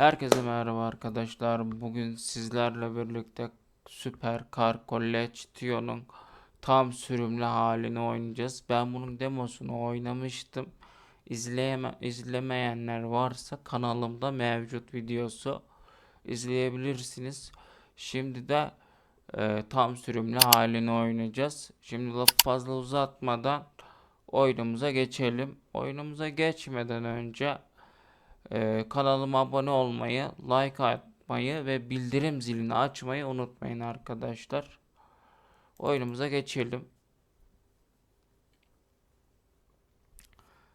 Herkese merhaba arkadaşlar. Bugün sizlerle birlikte Süper Car Collection'un tam sürümlü halini oynayacağız. Ben bunun demosunu oynamıştım. İzleyeme, izlemeyenler varsa kanalımda mevcut videosu izleyebilirsiniz. Şimdi de e, tam sürümlü halini oynayacağız. Şimdi lafı fazla uzatmadan oyunumuza geçelim. Oyunumuza geçmeden önce ee, kanalıma abone olmayı, like atmayı ve bildirim zilini açmayı unutmayın arkadaşlar. Oyunumuza geçelim.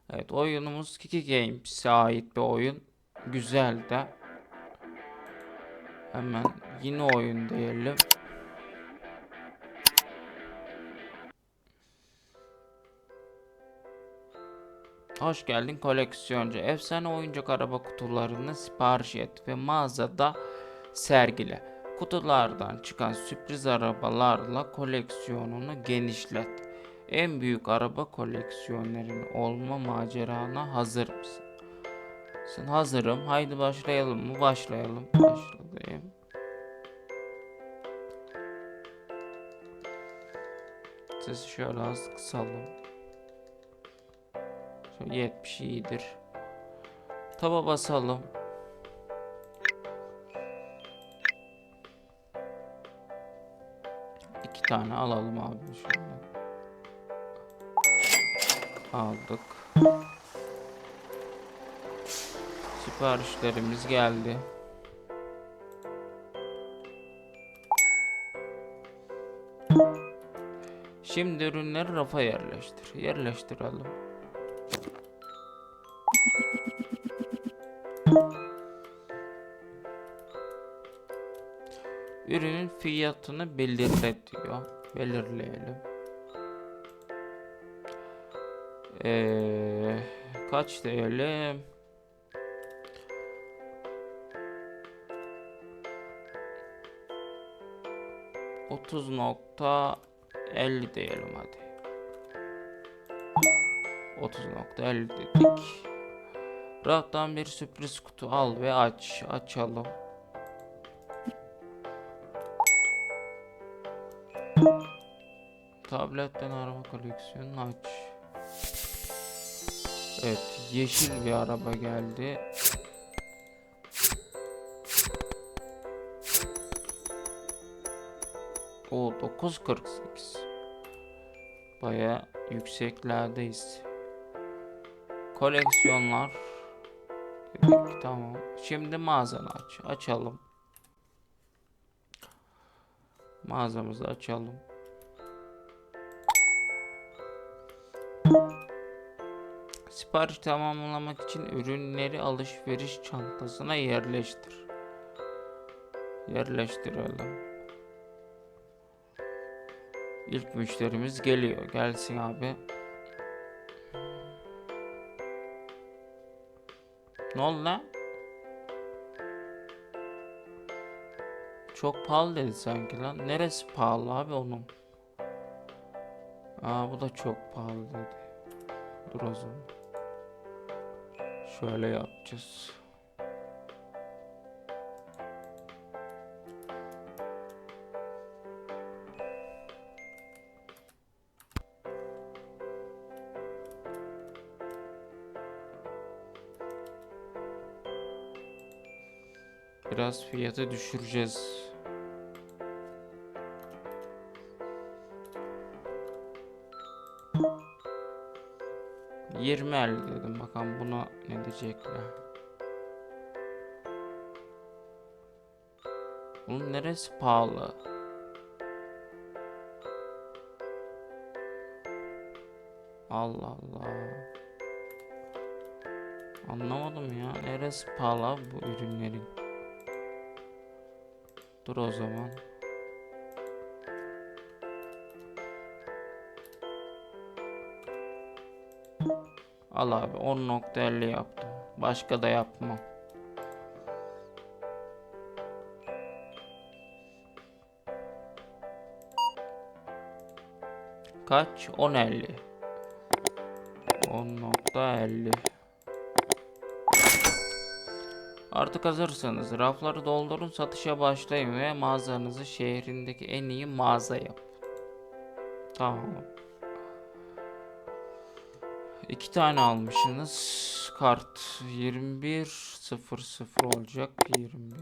Evet oyunumuz Kiki Games'e ait bir oyun. Güzel de. Hemen yine oyun diyelim. Hoş geldin koleksiyoncu. Efsane oyuncak araba kutularını sipariş et ve mağazada sergile. Kutulardan çıkan sürpriz arabalarla koleksiyonunu genişlet. En büyük araba koleksiyonerin olma macerana hazır mısın? Sen hazırım. Haydi başlayalım mı? Başlayalım. Başlayayım. Sesi şöyle az kısalım. Şöyle 70 iyidir. Taba basalım. İki tane alalım abi şundan. Aldık. Siparişlerimiz geldi. Şimdi ürünleri rafa yerleştir. Yerleştirelim. Ürünün fiyatını belirle diyor. Belirleyelim. Ee, kaç diyelim? Otuz nokta elli diyelim hadi. Otuz nokta elli dedik. Raftan bir sürpriz kutu al ve aç. Açalım. Tabletten araba koleksiyonunu aç. Evet, yeşil bir araba geldi. O 948. Baya yükseklerdeyiz. Koleksiyonlar. Dedik, tamam. Şimdi mağazanı aç. Açalım. Mağazamızı açalım. Sipariş tamamlamak için ürünleri alışveriş çantasına yerleştir. Yerleştirelim. İlk müşterimiz geliyor. Gelsin abi. Ne oldu lan? Çok pahalı dedi sanki lan. Neresi pahalı abi onun? Aa bu da çok pahalı dedi. Dur o zaman. Şöyle yapacağız. Biraz fiyatı düşüreceğiz. Yirmi elli dedim bakalım buna ne diyecekler. Bunun neresi pahalı? Allah Allah. Anlamadım ya. Neresi pahalı bu ürünlerin? Dur o zaman. Al abi 10.50 yaptım. Başka da yapmam. Kaç? 10.50. 10.50 Artık hazırsanız rafları doldurun satışa başlayın ve mağazanızı şehrindeki en iyi mağaza yap. Tamam. İki tane almışsınız. Kart 21 00 olacak. 21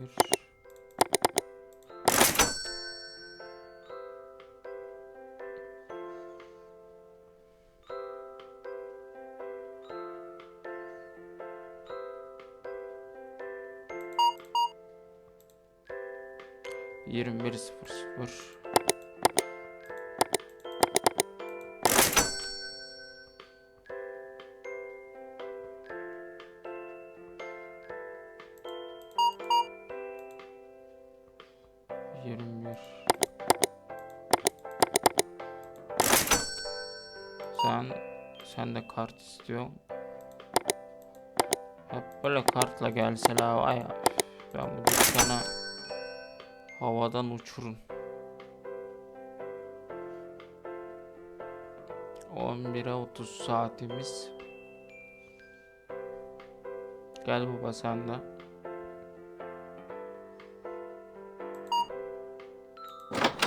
21 00 21 kart istiyorsun. Hep böyle kartla gelseler var ya. Ben bu dükkanı havadan uçurun. 11'e 30 saatimiz. Gel baba sen de.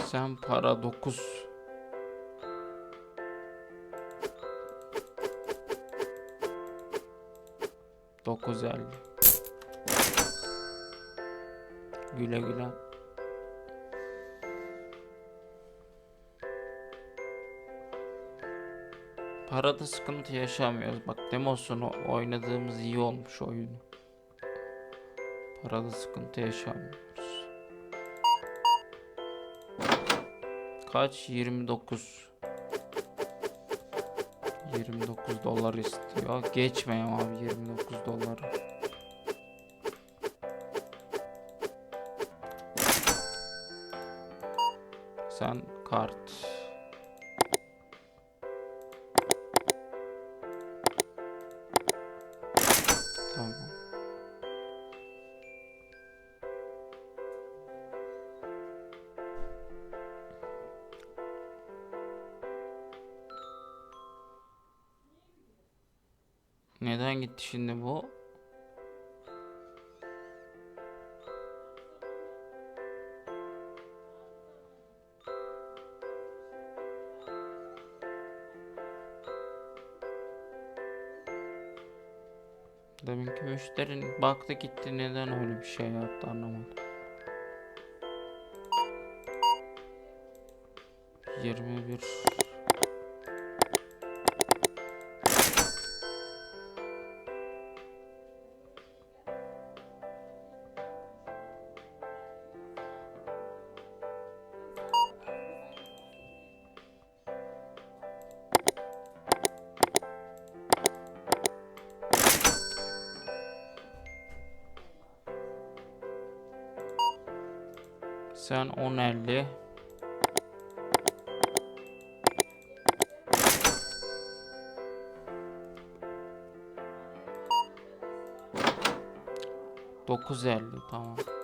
Sen para 9. Dokuz elli. Güle güle. Parada sıkıntı yaşamıyoruz. Bak demosunu oynadığımız iyi olmuş oyunu. Parada sıkıntı yaşamıyoruz. Kaç? 29. 29 dolar istiyor. Geçmeyeyim abi 29 doları. Sen kart. Şimdi bu? Deminki müşterin baktı gitti neden öyle bir şey yaptı anlamadım. 21 Sen 10.50 9.50 tamam.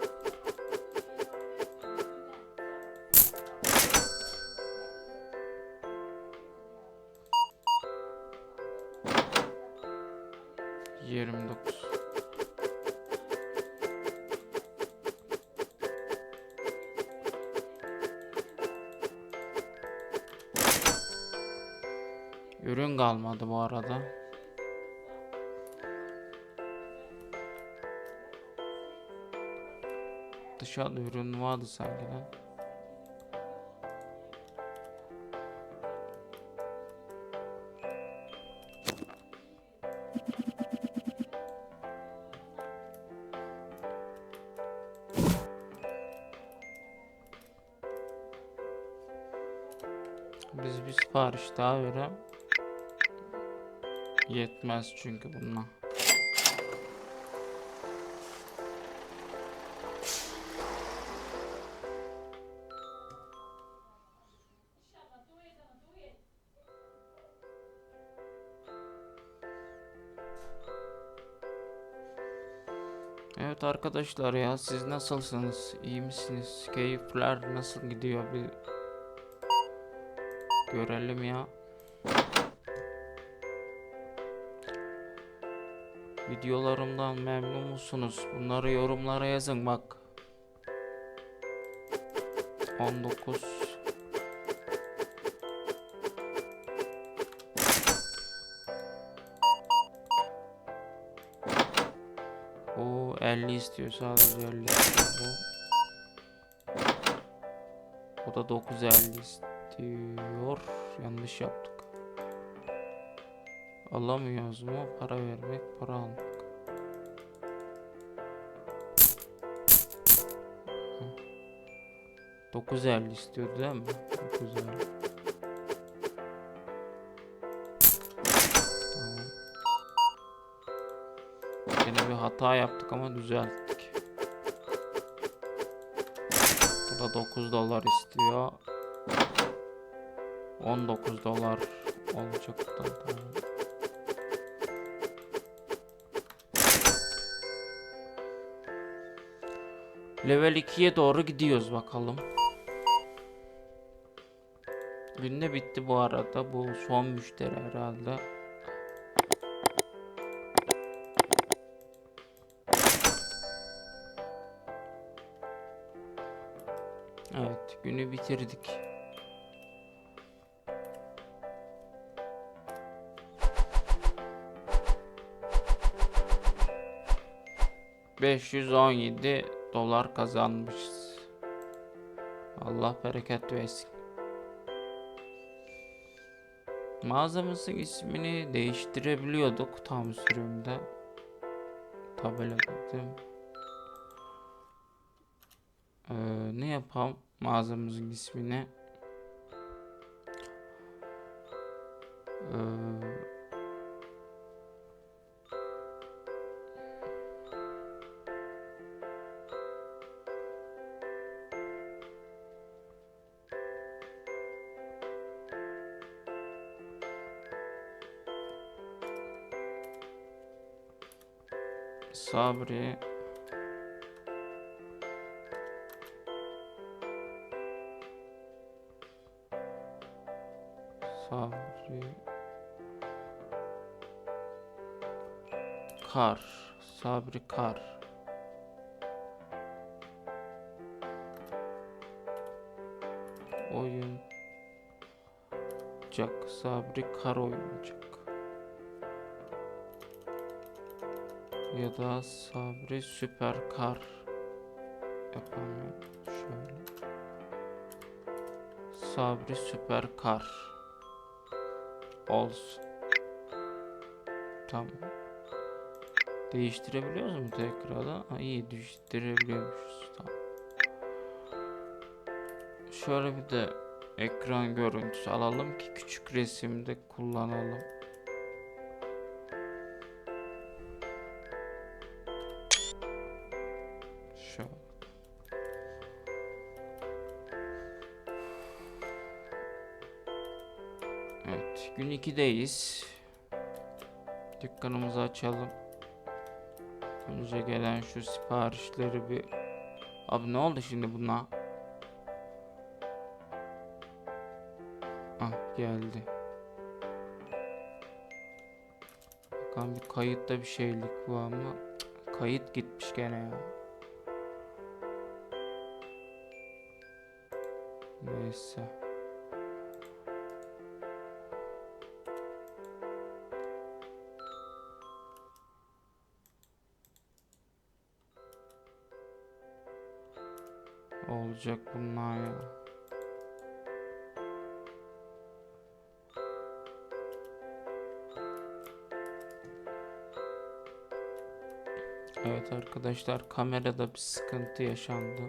Dışarıda ürün vardı sanki lan. Biz bir sipariş daha verelim. Yetmez çünkü bununla. Evet arkadaşlar ya siz nasılsınız? İyi misiniz? Keyifler nasıl gidiyor bir görelim ya. Videolarımdan memnun musunuz? Bunları yorumlara yazın bak. 19 istiyor sadece 50 istiyor bu. Bu da 950 istiyor. Yanlış yaptık. Alamıyoruz mu? Para vermek, para almak. Hı. 950 istiyordu değil mi? 950. hata yaptık ama düzelttik. Bu da 9 dolar istiyor. 19 dolar olacak. Level 2'ye doğru gidiyoruz bakalım. Günde bitti bu arada. Bu son müşteri herhalde. Günü bitirdik. ...517 dolar kazanmışız. Allah bereket versin. Mağazamızın ismini değiştirebiliyorduk tam sürümde. Tabela dedim. Yapalım mağazamızın ismini? Ee, Sabri Kar Sabri Kar Oyuncak Sabri Kar oyuncak. Ya da Sabri Süper Kar yapalım şöyle. Sabri Süper Kar olsun. Tamam değiştirebiliyoruz mu tekrardan ha, iyi değiştirebiliyormuşuz tamam şöyle bir de ekran görüntüsü alalım ki küçük resimde kullanalım Şöyle. Evet, gün 2'deyiz. Dükkanımızı açalım. Önce gelen şu siparişleri bir... Abi ne oldu şimdi buna? Ah geldi. Bakalım bir kayıtta bir şeylik ama cık, kayıt gitmiş gene ya. Neyse. Olacak bunlar ya. Evet arkadaşlar kamerada bir sıkıntı yaşandı.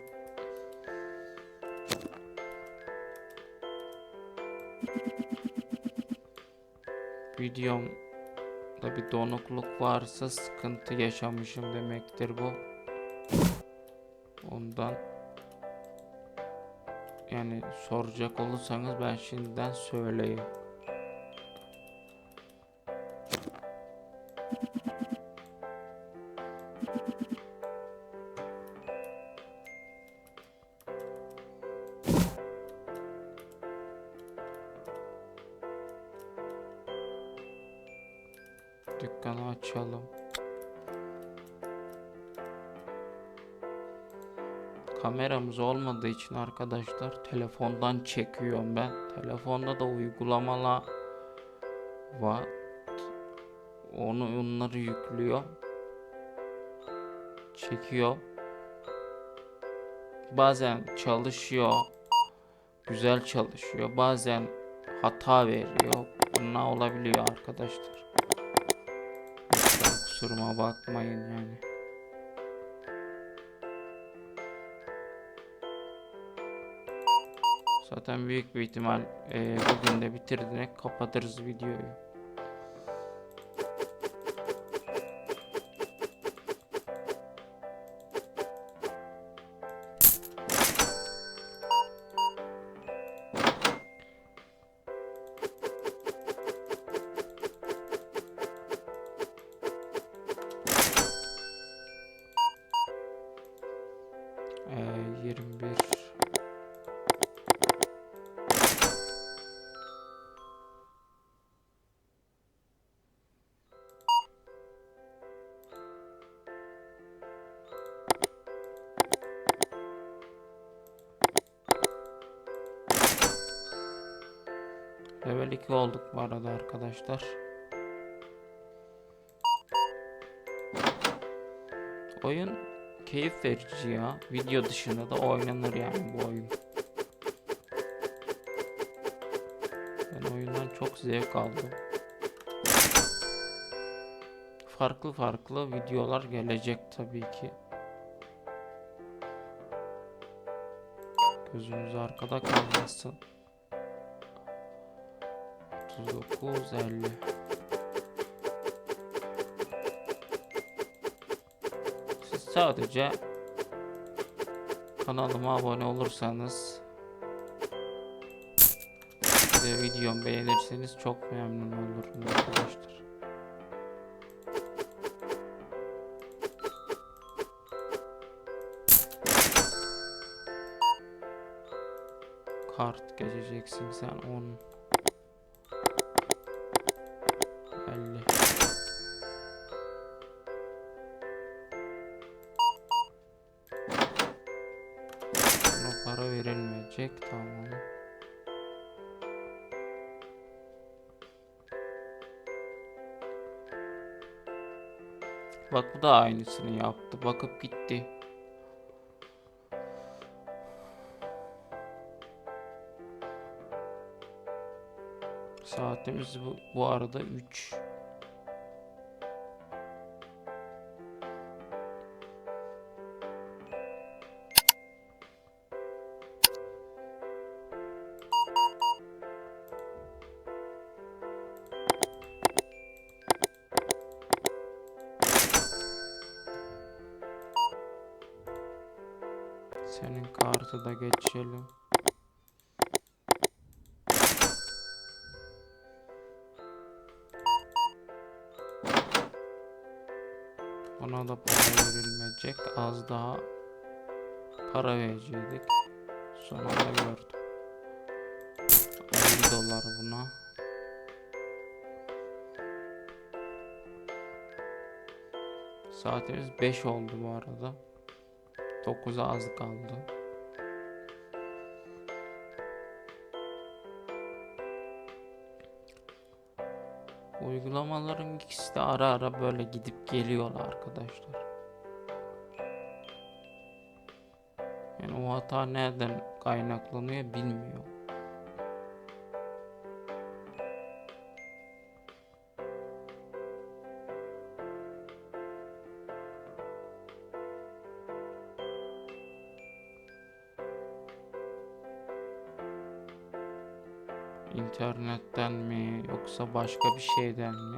Videomda bir donukluk varsa sıkıntı yaşamışım demektir bu. Ondan yani soracak olursanız ben şimdiden söyleyeyim. İçin arkadaşlar telefondan çekiyorum ben. Telefonda da uygulamalar var. Onu onları yüklüyor. Çekiyor. Bazen çalışıyor. Güzel çalışıyor. Bazen hata veriyor. Bunlar olabiliyor arkadaşlar. Kusuruma bakmayın yani. Zaten büyük bir ihtimal eee, bugün de bitirdik kapatırız videoyu. 2 olduk bu arada arkadaşlar. Oyun keyif verici ya. Video dışında da oynanır yani bu oyun. Ben oyundan çok zevk aldım. Farklı farklı videolar gelecek tabii ki. Gözünüz arkada kalmasın. 39 50 Siz sadece kanalıma abone olursanız ve videomu beğenirseniz çok memnun olurum arkadaşlar. Kart geçeceksin sen 10 verilmeyecek tamam. Bak bu da aynısını yaptı. Bakıp gitti. Saatimiz bu, bu arada 3. kartı da geçelim. Ona da para verilmeyecek. Az daha para verecektik. Sonunda gördüm. 50 dolar buna. Saatimiz 5 oldu bu arada. 9'a az kaldı. Uygulamaların ikisi de ara ara böyle gidip geliyorlar arkadaşlar. Yani o hata nereden kaynaklanıyor bilmiyorum. İnternetten mi yoksa başka bir şeyden mi?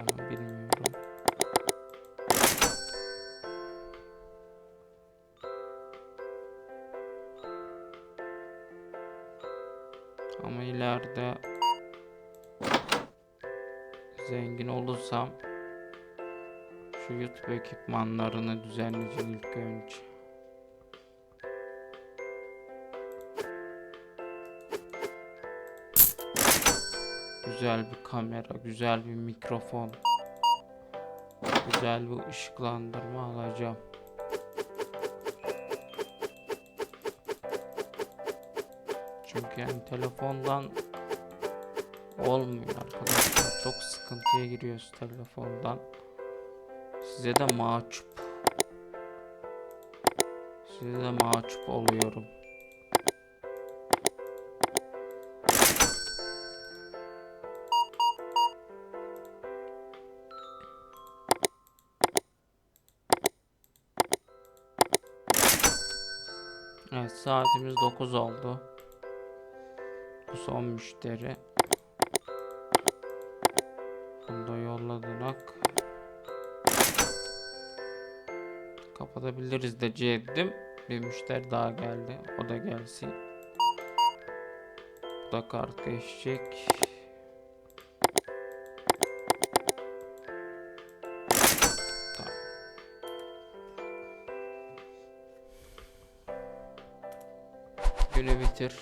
Onu bilmiyorum. Ama ileride zengin olursam şu YouTube ekipmanlarını düzenleyeceğim ilk önce. Güzel bir kamera, güzel bir mikrofon. güzel bir ışıklandırma alacağım. Çünkü yani telefondan olmuyor arkadaşlar. Çok sıkıntıya giriyoruz telefondan. Size de mahcup. Size de mahcup oluyorum. Saatimiz 9 oldu. Bu son müşteri. Bunu da yolladınak. Kapatabiliriz de dedim. Bir müşteri daha geldi. O da gelsin. Bu da kart geçecek. Günü bitir.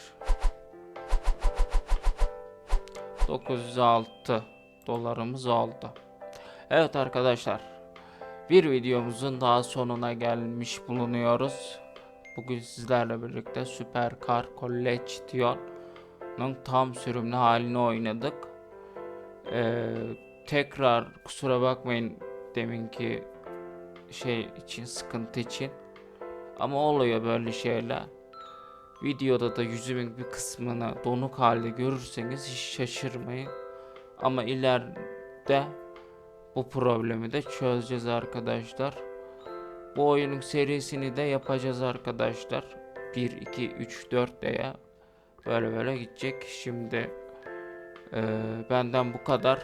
906 dolarımız oldu. Evet arkadaşlar. Bir videomuzun daha sonuna gelmiş bulunuyoruz. Bugün sizlerle birlikte Supercar Collection'ın tam sürümlü halini oynadık. Ee, tekrar kusura bakmayın deminki şey için sıkıntı için. Ama oluyor böyle şeyler. Videoda da yüzümün bir kısmını donuk halde görürseniz hiç şaşırmayın. Ama ileride bu problemi de çözeceğiz arkadaşlar. Bu oyunun serisini de yapacağız arkadaşlar. 1, 2, 3, 4 diye böyle böyle gidecek. Şimdi eee, benden bu kadar.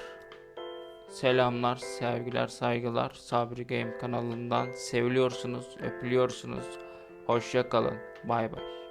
Selamlar, sevgiler, saygılar. Sabri Game kanalından seviliyorsunuz, öpülüyorsunuz. Hoşça kalın. Bay bay.